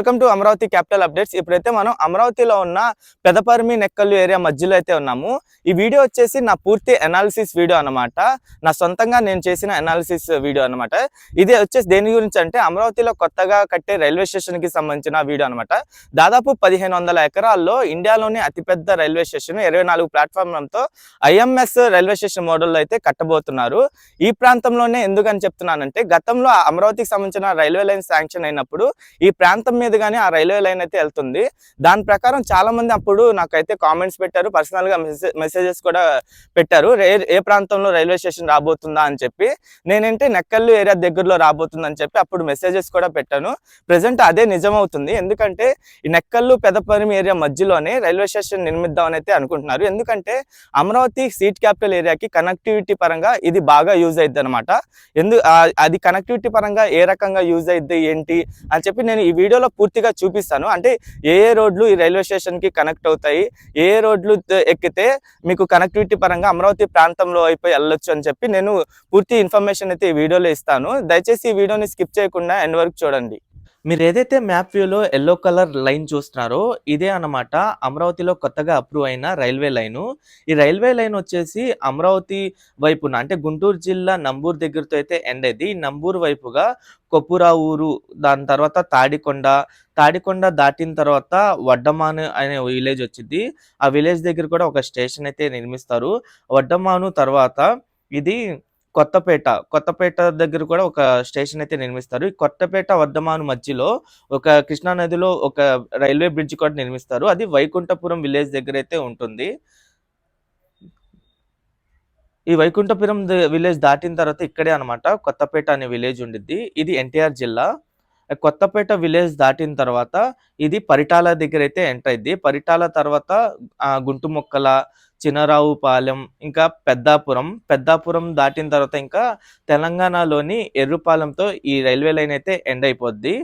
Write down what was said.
Welcome to Amaravati capital updates ఇప్పుడైతే మనం అమరావతిలో ఉన్న పెదపర్మి నెక్కల్లు ఏరియా మధ్యలో అయితే ఉన్నాము. ఈ వీడియో వచ్చేసి నా పూర్తి అనాలిసిస్ వీడియో అన్నమాట. నా సొంతంగా నేను చేసిన అనాలిసిస్ వీడియో అన్నమాట. ఇది వచ్చేసి దేని గురించి అంటే అమరావతిలో కొత్తగా కట్టే రైల్వే స్టేషన్కి సంబంధించిన వీడియో అనమాట దాదాపు పదిహేను వందల ఎకరాల్లో ఇండియాలోనే అతిపెద్ద రైల్వే స్టేషన్ ఇరవై నాలుగు ప్లాట్ఫామ్లతో ఐఎంఎస్ రైల్వే స్టేషన్ మోడల్లో అయితే కట్టబోతున్నారు. ఈ ప్రాంతంలోనే ఎందుకని చెప్తున్నానంటే గతంలో అమరావతికి సంబంధించిన రైల్వే లైన్ శాంక్షన్ అయినప్పుడు ఈ ప్రాంతం మీదుగానే ఆ రైల్వే లైన్ అయితే వెళ్తుంది. దాని ప్రకారం చాలా మంది అప్పుడు నాకైతే కామెంట్స్ పెట్టారు. పర్సనల్గా మెసేజెస్ కూడా పెట్టారు. ఏ ప్రాంతంలో రైల్వే స్టేషన్ రాబోతుందా అని చెప్పి. నేనంటే నెక్కల్లు ఏరియా దగ్గరలో రాబోతుంది అని చెప్పి అప్పుడు మెసేజెస్ కూడా పెట్టాను. ప్రజెంట్ అదే నిజమవుతుంది. ఎందుకంటే ఈ నెక్కల్లు పెదపరిమి ఏరియా మధ్యలోనే రైల్వే స్టేషన్ నిర్మిద్దామని అయితే అనుకుంటున్నారు. ఎందుకంటే అమరావతి సీట్ క్యాపిటల్ ఏరియాకి కనెక్టివిటీ పరంగా ఇది బాగా యూజ్ అయింది అనమాట ఎందు అది కనెక్టివిటీ పరంగా ఏ రకంగా యూజ్ అయింది ఏంటి అని చెప్పి నేను ఈ వీడియోలో పూర్తిగా చూపిస్తాను. అంటే ఏ ఏ రోడ్లు ఈ రైల్వే స్టేషన్కి కనెక్ట్ అవుతాయి ఏ ఏ రోడ్లు ఎక్కితే మీకు కనెక్టివిటీ పరంగా అమరావతి ప్రాంతంలో అయిపోయి వెళ్ళొచ్చు అని చెప్పి నేను పూర్తి ఇన్ఫర్మేషన్ అయితే ఈ వీడియోలో ఇస్తాను. దయచేసి ఈ వీడియోని స్కిప్ చేయకుండా ఎండ్ వరకు చూడండి. మీరు ఏదైతే మ్యాప్ వ్యూలో ఎల్లో కలర్ లైన్ చూస్తున్నారో ఇదే అన్నమాట అమరావతిలో కొత్తగా అప్రూవ్ అయిన రైల్వే లైను. ఈ రైల్వే లైన్ వచ్చేసి అమరావతి వైపున అంటే గుంటూరు జిల్లా నంబూరు దగ్గరతో అయితే ఎండ్ అయింది ఈ నంబూరు వైపుగా కొప్పురా ఊరు దాని తర్వాత తాడికొండ తాడికొండ దాటిన తర్వాత వడ్డమాను అనే విలేజ్ వచ్చింది. ఆ విలేజ్ దగ్గర కూడా ఒక స్టేషన్ అయితే నిర్మిస్తారు. వడ్డమాను తర్వాత ఇది కొత్తపేట కొత్తపేట దగ్గర కూడా ఒక స్టేషన్ అయితే నిర్మిస్తారు. ఈ కొత్తపేట వర్ధమాను మధ్యలో ఒక కృష్ణా నదిలో ఒక రైల్వే బ్రిడ్జ్ కూడా నిర్మిస్తారు. అది వైకుంఠపురం విలేజ్ దగ్గర అయితే ఉంటుంది. ఈ వైకుంఠపురం విలేజ్ దాటిన తర్వాత ఇక్కడే అన్నమాట. కొత్తపేట అనే విలేజ్ ఉండిద్ది. ఇది ఎన్టీఆర్ జిల్లా. కొత్తపేట విలేజ్ దాటిన తర్వాత ఇది పరిటాల దగ్గర అయితే ఎంటర్ అయింది పరిటాల తర్వాత గుంటు గుంటుమొక్కల చినరావుపాలెం ఇంకా పెద్దాపురం. పెద్దాపురం దాటిన తర్వాత ఇంకా తెలంగాణలోని ఎర్రుపాలెంతో ఈ రైల్వే లైన్ అయితే ఎండ్ అయిపోద్ది.